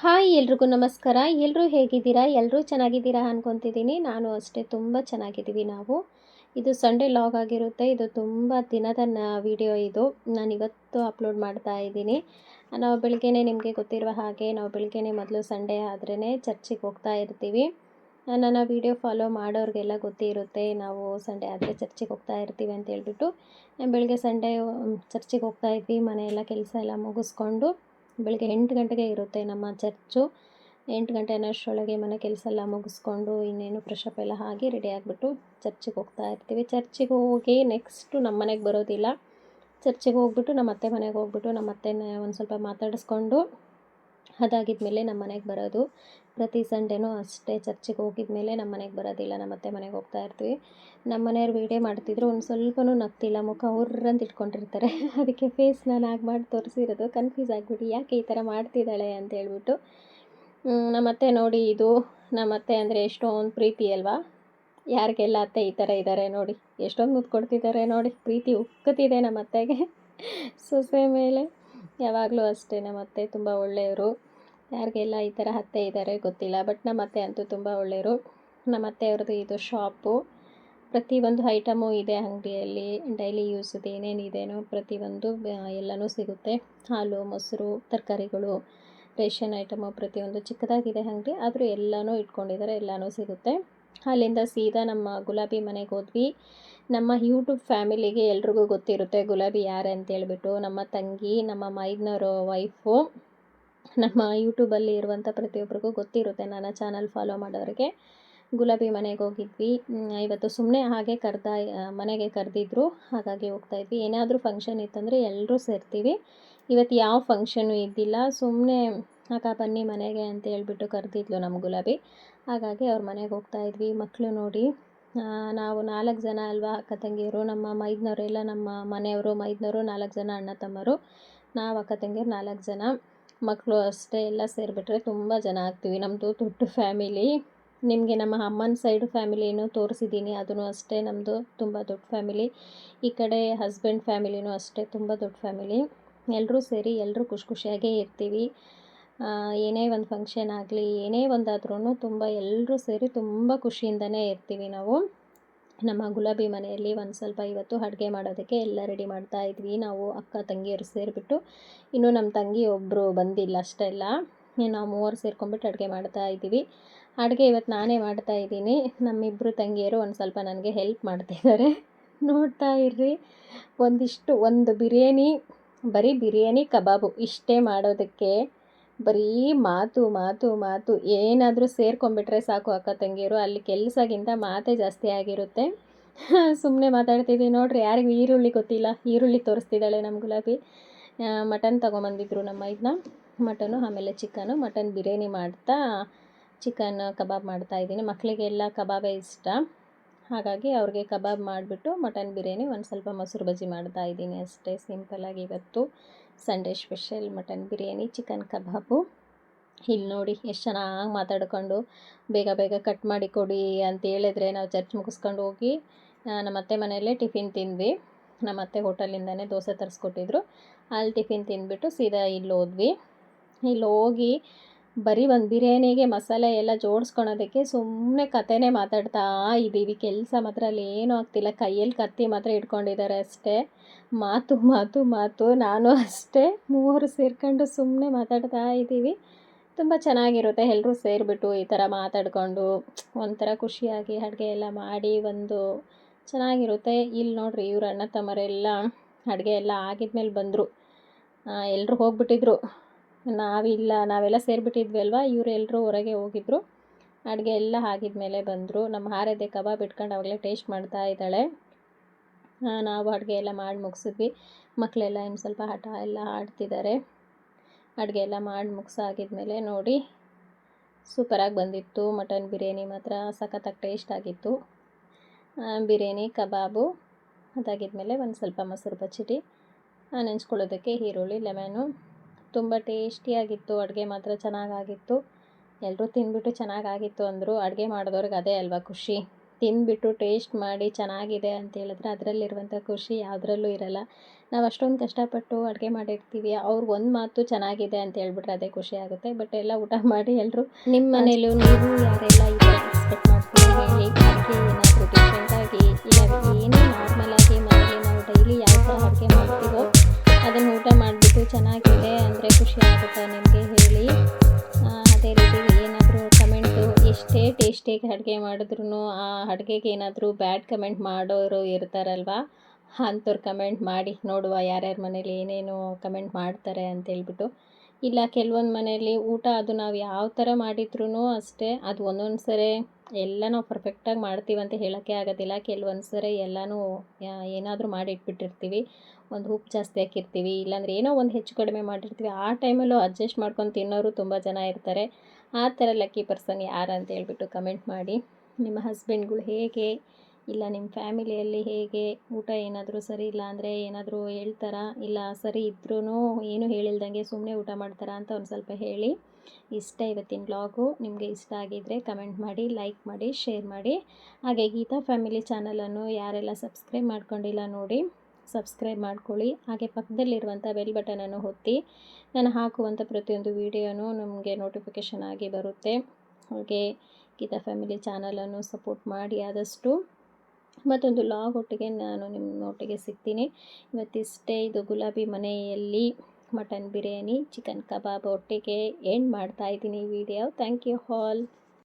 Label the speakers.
Speaker 1: Hi, ಎಲ್ರಿಗೂ ನಮಸ್ಕಾರ. ಎಲ್ಲರೂ ಹೇಗಿದ್ದೀರಾ? ಎಲ್ಲರೂ ಚೆನ್ನಾಗಿದ್ದೀರಾ ಅನ್ಕೊತಿದ್ದೀನಿ. ನಾನು ಅಷ್ಟೇ ತುಂಬ ಚೆನ್ನಾಗಿದ್ದೀವಿ ನಾವು. ಇದು ಸಂಡೇ ಲಾಗ್ ಆಗಿರುತ್ತೆ. ಇದು ತುಂಬ ದಿನದ ವಿಡಿಯೋ ಇದು. ನಾನು ಇವತ್ತು ಅಪ್ಲೋಡ್ ಮಾಡ್ತಾ ಇದ್ದೀನಿ. ನಾವು ಬೆಳಗ್ಗೆನೇ ನಿಮಗೆ ಗೊತ್ತಿರುವ ಹಾಗೆ, ನಾವು ಬೆಳಗ್ಗೆನೇ ಮೊದಲು ಸಂಡೇ ಆದ್ರೇ ಚರ್ಚಿಗೆ ಹೋಗ್ತಾ ಇರ್ತೀವಿ. ನನ್ನ ವೀಡಿಯೋ ಫಾಲೋ ಮಾಡೋರಿಗೆಲ್ಲ ಗೊತ್ತಿರುತ್ತೆ, ನಾವು ಸಂಡೇ ಆದರೆ ಚರ್ಚಿಗೆ ಹೋಗ್ತಾ ಇರ್ತೀವಿ ಅಂತ ಹೇಳ್ಬಿಟ್ಟು ಬೆಳಗ್ಗೆ ಸಂಡೇ ಚರ್ಚಿಗೆ ಹೋಗ್ತಾ ಇದ್ವಿ. ಮನೆಯೆಲ್ಲ ಕೆಲಸ ಎಲ್ಲ ಮುಗಿಸ್ಕೊಂಡು. ಬೆಳಗ್ಗೆ ಎಂಟು ಗಂಟೆಗೆ ಇರುತ್ತೆ ನಮ್ಮ ಚರ್ಚು. ಎಂಟು ಗಂಟೆ ಅನ್ನೋಷ್ಟರೊಳಗೆ ಮನೆ ಕೆಲಸ ಎಲ್ಲ ಮುಗಿಸ್ಕೊಂಡು ಇನ್ನೇನು ಫ್ರೆಶಪ್ ಎಲ್ಲ ಆಗಿ ರೆಡಿ ಆಗಿಬಿಟ್ಟು ಚರ್ಚಿಗೆ ಹೋಗ್ತಾ ಇರ್ತೀವಿ. ಚರ್ಚಿಗೆ ಹೋಗಿ ನೆಕ್ಸ್ಟು ನಮ್ಮ ಮನೆಗೆ ಬರೋದಿಲ್ಲ. ಚರ್ಚಿಗೆ ಹೋಗ್ಬಿಟ್ಟು ನಮ್ಮ ಅತ್ತೆ ಮನೆಗೆ ಹೋಗ್ಬಿಟ್ಟು ನಮ್ಮ ಅತ್ತೆನ ಒಂದು ಸ್ವಲ್ಪ ಮಾತಾಡಿಸ್ಕೊಂಡು ಅದಾಗಿದ್ಮೇಲೆ ನಮ್ಮ ಮನೆಗೆ ಬರೋದು. ಪ್ರತಿ ಸಂಡೇನೂ ಅಷ್ಟೇ ಚರ್ಚಿಗೆ ಹೋಗಿದ ಮೇಲೆ ನಮ್ಮ ಮನೆಗೆ ಬರೋದಿಲ್ಲ, ನಮ್ಮ ಅತ್ತೆ ಮನೆಗೆ ಹೋಗ್ತಾ ಇರ್ತೀವಿ. ನಮ್ಮ ಮನೆಯವ್ರು ವೀಡಿಯೋ ಮಾಡ್ತಿದ್ರು, ಒಂದು ಸ್ವಲ್ಪನೂ ನಗ್ತಿಲ್ಲ, ಮುಖ ಅವ್ರಂತ ಇಟ್ಕೊಂಡಿರ್ತಾರೆ. ಅದಕ್ಕೆ ಫೇಸ್ ನಾನು ಆಗಿ ಮಾಡಿ ತೋರಿಸಿರೋದು ಕನ್ಫ್ಯೂಸ್ ಆಗಿಬಿಟ್ಟು ಯಾಕೆ ಈ ಥರ ಮಾಡ್ತಿದ್ದಾಳೆ ಅಂತ ಹೇಳ್ಬಿಟ್ಟು. ನಮ್ಮ ಅತ್ತೆ ನೋಡಿ ಇದು, ನಮ್ಮ ಅತ್ತೆ ಅಂದರೆ ಎಷ್ಟೊಂದು ಪ್ರೀತಿ ಅಲ್ವಾ? ಯಾರಿಗೆಲ್ಲ ಅತ್ತೆ ಈ ಥರ ಇದ್ದಾರೆ ನೋಡಿ, ಎಷ್ಟೊಂದು ಮುದ್ದು ಕೊಡ್ತಿದ್ದಾರೆ ನೋಡಿ, ಪ್ರೀತಿ ಉಕ್ಕತಿದೆ ನಮ್ಮ ಅತ್ತೆಗೆ. ಸೊಸೆ ಮೇಲೆ ಯಾವಾಗಲೂ ಅಷ್ಟೇ, ನಮ್ಮ ಅತ್ತೆ ತುಂಬ ಒಳ್ಳೆಯವರು. ಯಾರಿಗೆಲ್ಲ ಈ ಥರ ಅತ್ತೆ ಇದ್ದಾರೆ ಗೊತ್ತಿಲ್ಲ, ಬಟ್ ನಮ್ಮ ಅತ್ತೆ ಅಂತೂ ತುಂಬ ಒಳ್ಳೆಯವರು. ನಮ್ಮ ಅತ್ತೆಯವ್ರದ್ದು ಇದು ಶಾಪು. ಪ್ರತಿಯೊಂದು ಐಟಮು ಇದೆ ಅಂಗಡಿಯಲ್ಲಿ, ಡೈಲಿ ಯೂಸ್ದು ಏನೇನಿದೆಯೋ ಪ್ರತಿಯೊಂದು ಎಲ್ಲನೂ ಸಿಗುತ್ತೆ. ಹಾಲು, ಮೊಸರು, ತರಕಾರಿಗಳು, ರೇಷನ್ ಐಟಮು ಪ್ರತಿಯೊಂದು ಚಿಕ್ಕದಾಗಿದೆ ಅಂಗಡಿ, ಆದರೂ ಎಲ್ಲನೂ ಇಟ್ಕೊಂಡಿದ್ದಾರೆ, ಎಲ್ಲನೂ ಸಿಗುತ್ತೆ. ಅಲ್ಲಿಂದ ಸೀದಾ ನಮ್ಮ ಗುಲಾಬಿ ಮನೆಗೆ ಹೋದ್ವಿ. ನಮ್ಮ ಯೂಟ್ಯೂಬ್ ಫ್ಯಾಮಿಲಿಗೆ ಎಲ್ರಿಗೂ ಗೊತ್ತಿರುತ್ತೆ ಗುಲಾಬಿ ಯಾರು ಅಂತೇಳ್ಬಿಟ್ಟು. ನಮ್ಮ ತಂಗಿ, ನಮ್ಮ ಮೈದ್ನವರು ವೈಫು. ನಮ್ಮ ಯೂಟ್ಯೂಬಲ್ಲಿ ಇರುವಂಥ ಪ್ರತಿಯೊಬ್ಬರಿಗೂ ಗೊತ್ತಿರುತ್ತೆ. ನನ್ನ ಚಾನಲ್ ಫಾಲೋ ಮಾಡೋರಿಗೆ. ಗುಲಾಬಿ ಮನೆಗೆ ಹೋಗಿದ್ವಿ. ಇವತ್ತು ಸುಮ್ಮನೆ ಹಾಗೆ ಕರೆದ ಮನೆಗೆ ಕರೆದಿದ್ರು. ಹಾಗಾಗಿ ಹೋಗ್ತಾಯಿದ್ವಿ ಏನಾದರೂ ಫಂಕ್ಷನ್ ಇತ್ತಂದರೆ ಎಲ್ಲರೂ ಸೇರ್ತೀವಿ. ಇವತ್ತು ಯಾವ ಫಂಕ್ಷನು ಇದ್ದಿಲ್ಲ. ಸುಮ್ಮನೆ ಅಕ್ಕ, ಬನ್ನಿ ಮನೆಗೆ ಅಂತ ಹೇಳ್ಬಿಟ್ಟು ಕರೆದಿದ್ಲು ನಮ್ಮ ಗುಲಾಬಿ. ಹಾಗಾಗಿ ಅವ್ರ ಮನೆಗೆ ಹೋಗ್ತಾಯಿದ್ವಿ ಮಕ್ಕಳು ನೋಡಿ ನಾವು ನಾಲ್ಕು ಜನ ಅಲ್ವಾ ಅಕ್ಕ ತಂಗಿಯರು? ನಮ್ಮ ಮೈದ್ನವರೆಲ್ಲ ನಮ್ಮ ಮನೆಯವರು, ಮೈದ್ನವರು ನಾಲ್ಕು ಜನ ಅಣ್ಣ ತಮ್ಮರು. ನಾವು ಅಕ್ಕ ತಂಗಿಯರು ನಾಲ್ಕು ಜನ. ಮಕ್ಕಳು ಅಷ್ಟೇ ಎಲ್ಲ ಸೇರಿಬಿಟ್ರೆ ತುಂಬ ಜನ ಆಗ್ತೀವಿ. ನಮ್ಮದು ದೊಡ್ಡ ಫ್ಯಾಮಿಲಿ. ನಿಮಗೆ ನಮ್ಮ ಅಮ್ಮನ ಸೈಡ್ ಫ್ಯಾಮಿಲಿನೂ ತೋರಿಸಿದ್ದೀನಿ ಅದೂ ಅಷ್ಟೇ. ನಮ್ಮದು ತುಂಬ ದೊಡ್ಡ ಫ್ಯಾಮಿಲಿ. ಈ ಕಡೆ ಹಸ್ಬೆಂಡ್ ಫ್ಯಾಮಿಲಿನೂ ಅಷ್ಟೇ, ತುಂಬ ದೊಡ್ಡ ಫ್ಯಾಮಿಲಿ. ಎಲ್ಲರೂ ಸೇರಿ ಎಲ್ಲರೂ ಖುಷಿ ಖುಷಿಯಾಗೇ ಇರ್ತೀವಿ. ಏನೇ ಒಂದು ಫಂಕ್ಷನ್ ಆಗಲಿ, ಏನೇ ಒಂದಾದ್ರೂ ತುಂಬ ಎಲ್ಲರೂ ಸೇರಿ ತುಂಬ ಖುಷಿಯಿಂದನೇ ಇರ್ತೀವಿ ನಾವು. ನಮ್ಮ ಗುಲಾಬಿ ಮನೆಯಲ್ಲಿ ಒಂದು ಸ್ವಲ್ಪ ಇವತ್ತು ಅಡುಗೆ ಮಾಡೋದಕ್ಕೆ ಎಲ್ಲ ರೆಡಿ ಮಾಡ್ತಾ ಇದ್ವಿ. ನಾವು ಅಕ್ಕ ತಂಗಿಯರು ಸೇರಿಬಿಟ್ಟು. ಇನ್ನೂ ನಮ್ಮ ತಂಗಿ ಒಬ್ಬರು ಬಂದಿಲ್ಲ ಅಷ್ಟೆಲ್ಲ ನಾವು ಮೂವರು ಸೇರ್ಕೊಂಡ್ಬಿಟ್ಟು ಅಡುಗೆ ಮಾಡ್ತಾ ಇದ್ದೀವಿ. ಅಡುಗೆ ಇವತ್ತು ನಾನೇ ಮಾಡ್ತಾ ಇದ್ದೀನಿ. ನಮ್ಮಿಬ್ಬರು ತಂಗಿಯರು ಒಂದು ಸ್ವಲ್ಪ ನನಗೆ ಹೆಲ್ಪ್ ಮಾಡ್ತಿದ್ದಾರೆ. ನೋಡ್ತಾ ಇರ್ರಿ. ಒಂದಿಷ್ಟು, ಒಂದು ಬಿರಿಯಾನಿ, ಬರೀ ಬಿರಿಯಾನಿ, ಕಬಾಬು ಇಷ್ಟೇ ಮಾಡೋದಕ್ಕೆ. ಬರೀ ಮಾತು ಮಾತು ಮಾತು. ಏನಾದರೂ ಸೇರ್ಕೊಂಡ್ಬಿಟ್ರೆ ಸಾಕು ಅಕ್ಕ ತಂಗಿಯರು. ಅಲ್ಲಿ ಕೆಲಸಗಿಂತ ಮಾತೇ ಜಾಸ್ತಿ ಆಗಿರುತ್ತೆ. ಸುಮ್ಮನೆ ಮಾತಾಡ್ತಿದ್ದೀವಿ ನೋಡ್ರಿ, ಯಾರಿಗೂ ಈರುಳ್ಳಿ ಗೊತ್ತಿಲ್ಲ. ಈರುಳ್ಳಿ ತೋರಿಸ್ತಿದ್ದಾಳೆ ನಮ್ಮ ಗುಲಾಬಿ. ಮಟನ್ ತೊಗೊಂಬಂದಿದ್ರು ನಮ್ಮ ಇದನ್ನ ಮಟನು, ಆಮೇಲೆ ಚಿಕನು. ಮಟನ್ ಬಿರಿಯಾನಿ ಮಾಡ್ತಾ, ಚಿಕನ್ ಕಬಾಬ್ ಮಾಡ್ತಾ ಇದ್ದೀನಿ. ಮಕ್ಕಳಿಗೆಲ್ಲ ಕಬಾಬೇ ಇಷ್ಟ. ಹಾಗಾಗಿ ಅವ್ರಿಗೆ ಕಬಾಬ್ ಮಾಡಿಬಿಟ್ಟು ಮಟನ್ ಬಿರಿಯಾನಿ ಒಂದು ಸ್ವಲ್ಪ ಮೊಸರು ಬಜ್ಜಿ ಮಾಡ್ತಾ ಇದ್ದೀನಿ ಅಷ್ಟೇ. ಸಿಂಪಲ್ಲಾಗಿ ಇವತ್ತು. Sunday special mutton biryani, chicken kebab. ಇಲ್ಲಿ ನೋಡಿ ಎಷ್ಟು ಚೆನ್ನಾಗಿ ಮಾತಾಡ್ಕೊಂಡು ಬೇಗ ಬೇಗ ಕಟ್ ಮಾಡಿ ಕೊಡಿ ಅಂತ ಹೇಳಿದ್ರೆ ನಾವು ಚರ್ಚ್ ಮುಗಿಸ್ಕೊಂಡು ಹೋಗಿ ನಮ್ಮ ಅತ್ತೆ ಮನೆಯಲ್ಲೇ ಟಿಫಿನ್ ತಿಂದ್ವಿ. ನಮ್ಮ ಅತ್ತೆ ಹೋಟೆಲಿಂದನೇ ದೋಸೆ ತರಿಸ್ಕೊಟ್ಟಿದ್ರು. ಅಲ್ಲಿ ಟಿಫಿನ್ ತಿಂದ್ಬಿಟ್ಟು ಸೀದಾ ಇಲ್ಲಿ ಹೋದ್ವಿ. ಇಲ್ಲಿ ಹೋಗಿ ಬರೀ ಒಂದು ಬಿರಿಯಾನಿಗೆ ಮಸಾಲೆ ಎಲ್ಲ ಜೋಡಿಸ್ಕೊಳೋದಕ್ಕೆ ಸುಮ್ಮನೆ ಕತೆನೇ ಮಾತಾಡ್ತಾ ಇದ್ದೀವಿ ಕೆಲಸ ಮಾತ್ರ ಅಲ್ಲಿ ಏನೂ ಆಗ್ತಿಲ್ಲ. ಕೈಯಲ್ಲಿ ಕತ್ತಿ ಮಾತ್ರ ಇಟ್ಕೊಂಡಿದ್ದಾರೆ ಅಷ್ಟೇ. ಮಾತು ಮಾತು ಮಾತು. ನಾನು ಅಷ್ಟೇ ಮೂವರು ಸೇರ್ಕೊಂಡು ಸುಮ್ಮನೆ ಮಾತಾಡ್ತಾ ಇದ್ದೀವಿ ತುಂಬ ಚೆನ್ನಾಗಿರುತ್ತೆ. ಎಲ್ಲರೂ ಸೇರಿಬಿಟ್ಟು ಈ ಥರ ಮಾತಾಡಿಕೊಂಡು ಒಂಥರ ಖುಷಿಯಾಗಿ ಅಡುಗೆ ಎಲ್ಲ ಮಾಡಿ ಒಂದು ಚೆನ್ನಾಗಿರುತ್ತೆ. ಇಲ್ಲಿ ನೋಡ್ರಿ ಇವ್ರ ಅಣ್ಣ ತಮ್ಮರೆಲ್ಲ ಅಡುಗೆ ಎಲ್ಲ ಆಗಿದ್ಮೇಲೆ ಬಂದರು. ಎಲ್ಲರೂ ಹೋಗ್ಬಿಟ್ಟಿದ್ರು. ನಾವಿಲ್ಲ, ನಾವೆಲ್ಲ ಸೇರಿಬಿಟ್ಟಿದ್ವಿ ಅಲ್ವಾ? ಇವರೆಲ್ಲರೂ ಹೊರಗೆ ಹೋಗಿದ್ರು. ಅಡುಗೆ ಎಲ್ಲ ಆಗಿದ್ಮೇಲೆ ಬಂದರು. ನಮ್ಮ ಹಾರದೆ ಕಬಾಬ್ ಇಟ್ಕೊಂಡು ಅವಾಗಲೇ ಟೇಸ್ಟ್ ಮಾಡ್ತಾ ಇದ್ದಾಳೆ. ನಾವು ಅಡುಗೆ ಎಲ್ಲ ಮಾಡಿ ಮುಗಿಸಿದ್ವಿ. ಮಕ್ಕಳೆಲ್ಲ ಇನ್ನು ಸ್ವಲ್ಪ ಆಟ ಎಲ್ಲ ಆಡ್ತಿದ್ದಾರೆ. ಅಡುಗೆ ಎಲ್ಲ ಮಾಡಿ ಮುಗಿಸಾಗಿದ್ಮೇಲೆ ನೋಡಿ, ಸೂಪರಾಗಿ ಬಂದಿತ್ತು. ಮಟನ್ ಬಿರಿಯಾನಿ ಮಾತ್ರ ಸಖತ್ತಾಗಿ ಟೇಸ್ಟ್ ಆಗಿತ್ತು. ಬಿರಿಯಾನಿ, ಕಬಾಬು ಅದಾಗಿದ್ಮೇಲೆ ಒಂದು ಸ್ವಲ್ಪ ಮೊಸರು ಪಚ್ಚಡಿ ನೆಂಚ್ಕೊಳ್ಳೋದಕ್ಕೆ ಈರುಳ್ಳಿ, ಲೆಮನು ತುಂಬ ಟೇಸ್ಟಿಯಾಗಿತ್ತು ಅಡುಗೆ ಮಾತ್ರ ಚೆನ್ನಾಗಾಗಿತ್ತು. ಎಲ್ಲರೂ ತಿಂದ್ಬಿಟ್ಟು ಚೆನ್ನಾಗಾಗಿತ್ತು ಅಂದರು ಅಡುಗೆ ಮಾಡಿದವ್ರಿಗೆ ಅದೇ ಅಲ್ವಾ ಖುಷಿ. ತಿಂದ್ಬಿಟ್ಟು ಟೇಸ್ಟ್ ಮಾಡಿ ಚೆನ್ನಾಗಿದೆ ಅಂತ ಹೇಳಿದ್ರೆ ಅದರಲ್ಲಿರುವಂಥ ಖುಷಿ ಯಾವುದ್ರಲ್ಲೂ ಇರಲ್ಲ. ನಾವು ಅಷ್ಟೊಂದು ಕಷ್ಟಪಟ್ಟು ಅಡುಗೆ ಮಾಡಿರ್ತೀವಿ ಅವ್ರು ಒಂದು ಮಾತು ಚೆನ್ನಾಗಿದೆ ಅಂತ ಹೇಳ್ಬಿಟ್ರೆ ಅದೇ ಖುಷಿ ಆಗುತ್ತೆ. ಬಟ್ ಎಲ್ಲ ಊಟ ಮಾಡಿ ಎಲ್ಲರೂ ನಿಮ್ಮ ಮನೇಲೂ ನೀವು ಯಾರೆಲ್ಲ ಈ ಥರ ಎಕ್ಸ್ಪೆಕ್ಟ್ ಮಾಡ್ತೀವಿ ಹೇಳಿ ಅಡುಗೆ ಏನಾದರೂ ಡಿಫ್ರೆಂಟಾಗಿ ಇಲ್ಲ ಏನೇ ನಾರ್ಮಲಾಗಿ ನಾವು ಡೈಲಿ ಯಾವ ಥರ ಅಡುಗೆ ಮಾಡ್ತೀವೋ ಅದನ್ನು ಊಟ ಮಾಡಿಬಿಟ್ಟು ಚೆನ್ನಾಗಿದೆ ಅಂದರೆ ಖುಷಿ ಆಗುತ್ತಾ ನಿಮಗೆ ಹೇಳಿ. ಅದೇ ರೀತಿ ಏನಾದರೂ ಕಮೆಂಟು ಎಷ್ಟೇ ಟೇಸ್ಟಿಗೆ ಅಡುಗೆ ಮಾಡಿದ್ರು ಆ ಅಡುಗೆಗೆ ಏನಾದರೂ ಬ್ಯಾಡ್ ಕಮೆಂಟ್ ಮಾಡೋರು ಇರ್ತಾರಲ್ವಾ? ಅಂಥವ್ರು ಕಮೆಂಟ್ ಮಾಡಿ, ನೋಡುವ ಯಾರ್ಯಾರ ಮನೇಲಿ ಏನೇನು ಕಮೆಂಟ್ ಮಾಡ್ತಾರೆ ಅಂತೇಳ್ಬಿಟ್ಟು ಇಲ್ಲ, ಕೆಲವೊಂದು ಮನೆಯಲ್ಲಿ ಊಟ ಅದು ನಾವು ಯಾವ ಥರ ಮಾಡಿದ್ರೂ ಅಷ್ಟೇ, ಅದು ಒಂದೊಂದು ಸರಿ ಎಲ್ಲ ನಾವು ಪರ್ಫೆಕ್ಟಾಗಿ ಮಾಡ್ತೀವಿ ಅಂತ ಹೇಳೋಕ್ಕೆ ಆಗೋದಿಲ್ಲ. ಕೆಲವೊಂದು ಸರಿ ಎಲ್ಲನೂ ಏನಾದರೂ ಮಾಡಿ ಇಟ್ಬಿಟ್ಟಿರ್ತೀವಿ. ಒಂದು ಉಪ್ಪು ಜಾಸ್ತಿ ಹಾಕಿರ್ತೀವಿ, ಇಲ್ಲಾಂದರೆ ಏನೋ ಒಂದು ಹೆಚ್ಚು ಕಡಿಮೆ ಮಾಡಿರ್ತೀವಿ, ಆ ಟೈಮಲ್ಲೂ ಅಡ್ಜಸ್ಟ್ ಮಾಡ್ಕೊಂಡು ತಿನ್ನೋರು ತುಂಬ ಜನ ಇರ್ತಾರೆ. ಆ ಥರ ಲಕ್ಕಿ ಪರ್ಸನ್ ಯಾರು ಅಂತ ಹೇಳ್ಬಿಟ್ಟು ಕಮೆಂಟ್ ಮಾಡಿ. ನಿಮ್ಮ ಹಸ್ಬೆಂಡ್ಗಳು ಹೇಗೆ? ಇಲ್ಲ ನಿಮ್ಮ ಫ್ಯಾಮಿಲಿಯಲ್ಲಿ ಹೇಗೆ? ಊಟ ಏನಾದರೂ ಸರಿ ಇಲ್ಲ ಅಂದರೆ ಏನಾದರೂ ಹೇಳ್ತಾರಾ? ಇಲ್ಲ, ಸರಿ ಇದ್ರೂ ಏನು ಹೇಳಿಲ್ದಂಗೆ ಸುಮ್ಮನೆ ಊಟ ಮಾಡ್ತಾರಾ ಅಂತ ಒಂದು ಸ್ವಲ್ಪ ಹೇಳಿ. ಇಷ್ಟ ಇವತ್ತಿನ ಬ್ಲಾಗು ನಿಮಗೆ ಇಷ್ಟ ಆಗಿದ್ದರೆ ಕಮೆಂಟ್ ಮಾಡಿ ಲೈಕ್ ಮಾಡಿ ಶೇರ್ ಮಾಡಿ. ಹಾಗೆ ಗೀತಾ ಫ್ಯಾಮಿಲಿ ಚಾನಲನ್ನು ಯಾರೆಲ್ಲ ಸಬ್ಸ್ಕ್ರೈಬ್ ಮಾಡ್ಕೊಂಡಿಲ್ಲ ನೋಡಿ ಸಬ್ಸ್ಕ್ರೈಬ್ ಮಾಡ್ಕೊಳ್ಳಿ. ಹಾಗೆ ಪಕ್ಕದಲ್ಲಿರುವಂಥ ಬೆಲ್ ಬಟನನ್ನು ಒತ್ತಿ. ನಾನು ಹಾಕುವಂಥ ಪ್ರತಿಯೊಂದು ವಿಡಿಯೋನೂ ನಮಗೆ ನೋಟಿಫಿಕೇಷನ್ ಆಗಿ ಬರುತ್ತೆ. ಹಾಗೆ ಗೀತಾ ಫ್ಯಾಮಿಲಿ ಚಾನಲನ್ನು ಸಪೋರ್ಟ್ ಮಾಡಿ ಆದಷ್ಟು. ಮತ್ತೊಂದು ಲಾಗ್ ಒಟ್ಟಿಗೆ ನಾನು ನಿಮ್ಮ ಒಟ್ಟಿಗೆ ಸಿಗ್ತೀನಿ. ಇವತ್ತಿಷ್ಟೇ ಇದು ಗುಲಾಬಿ ಮನೆಯಲ್ಲಿ ಮಟನ್ ಬಿರಿಯಾನಿ ಚಿಕನ್ ಕಬಾಬ್ ಒಟ್ಟಿಗೆ ಎಂಡ್ ಮಾಡ್ತಾ ಇದ್ದೀನಿ ವಿಡಿಯೋ ಥ್ಯಾಂಕ್ ಯು ಆಲ್